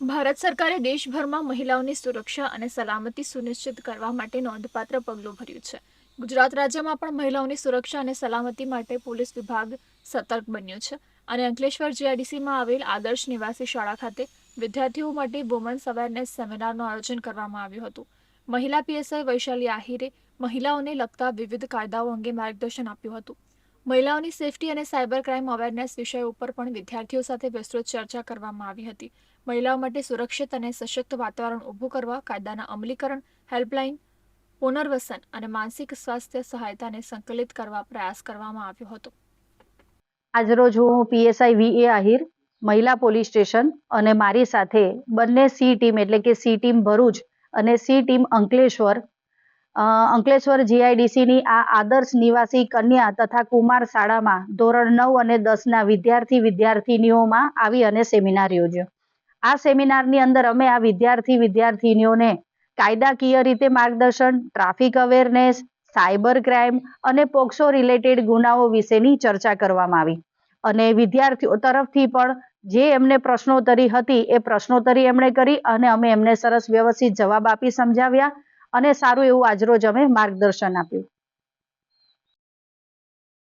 ભારત સરકારે દેશભરમાં મહિલાઓની સુરક્ષા અને સલામતી સુનિશ્ચિત કરવા માટે નોંધપાત્ર પગલું ભર્યું છે. ગુજરાત રાજ્યમાં પણ મહિલાઓની સુરક્ષા અને સલામતી માટે પોલીસ વિભાગ સતર્ક બન્યું છે અને અંકલેશ્વર જીઆઈડીસીમાં આવેલ આદર્શ નિવાસી શાળા ખાતે વિદ્યાર્થીઓ માટે વુમન્સ અવેરનેસ સેમિનારનું આયોજન કરવામાં આવ્યું હતું. મહિલા પીએસઆઈ વૈશાલી આહિરે મહિલાઓને લગતા વિવિધ કાયદાઓ અંગે માર્ગદર્શન આપ્યું હતું. મહિલાઓની સેફટી અને સાયબર ક્રાઇમ અવેરનેસ વિષય ઉપર પણ વિદ્યાર્થીઓ સાથે વિસ્તૃત ચર્ચા કરવામાં આવી હતી. મહિલાઓ માટે સુરક્ષિત અને સશક્ત વાતાવરણ ઊભું કરવા, કાયદાના અમલીકરણ, હેલ્પલાઇન, પુનર્વસન અને માનસિક સ્વાસ્થ્ય સહાયતાને સંકલિત કરવા પ્રયાસ કરવામાં આવ્યો હતો. આજરોજ હું પીએસઆઈ વી એ આહિર, મહિલા પોલીસ સ્ટેશન અને મારી સાથે બંને સી ટીમ એટલે કે સી ટીમ ભરૂચ અને સી ટીમ અંકલેશ્વર અંકલેશ્વર જીઆઈડીસીની આ આદર્શ નિવાસી કન્યા તથા કુમાર શાળામાં ધોરણ નવ અને દસના વિદ્યાર્થી વિદ્યાર્થિનીઓમાં આવી અને સેમિનાર યોજ્યો. આ સેમિનારની અંદર અમે આ વિદ્યાર્થી વિદ્યાર્થિનીઓને કાયદાકીય રીતે માર્ગદર્શન, ટ્રાફિક અવેરનેસ, સાયબર ક્રાઇમ અને પોક્સો રિલેટેડ ગુનાઓ વિશેની ચર્ચા કરવામાં આવી. અને વિદ્યાર્થીઓ તરફથી પણ જે એમને પ્રશ્નોત્તરી હતી એ પ્રશ્નોત્તરી એમણે કરી અને અમે એમને સરસ વ્યવસ્થિત જવાબ આપી સમજાવ્યા. અને સારું એવું આજરોજ અમે માર્ગદર્શન આપ્યું.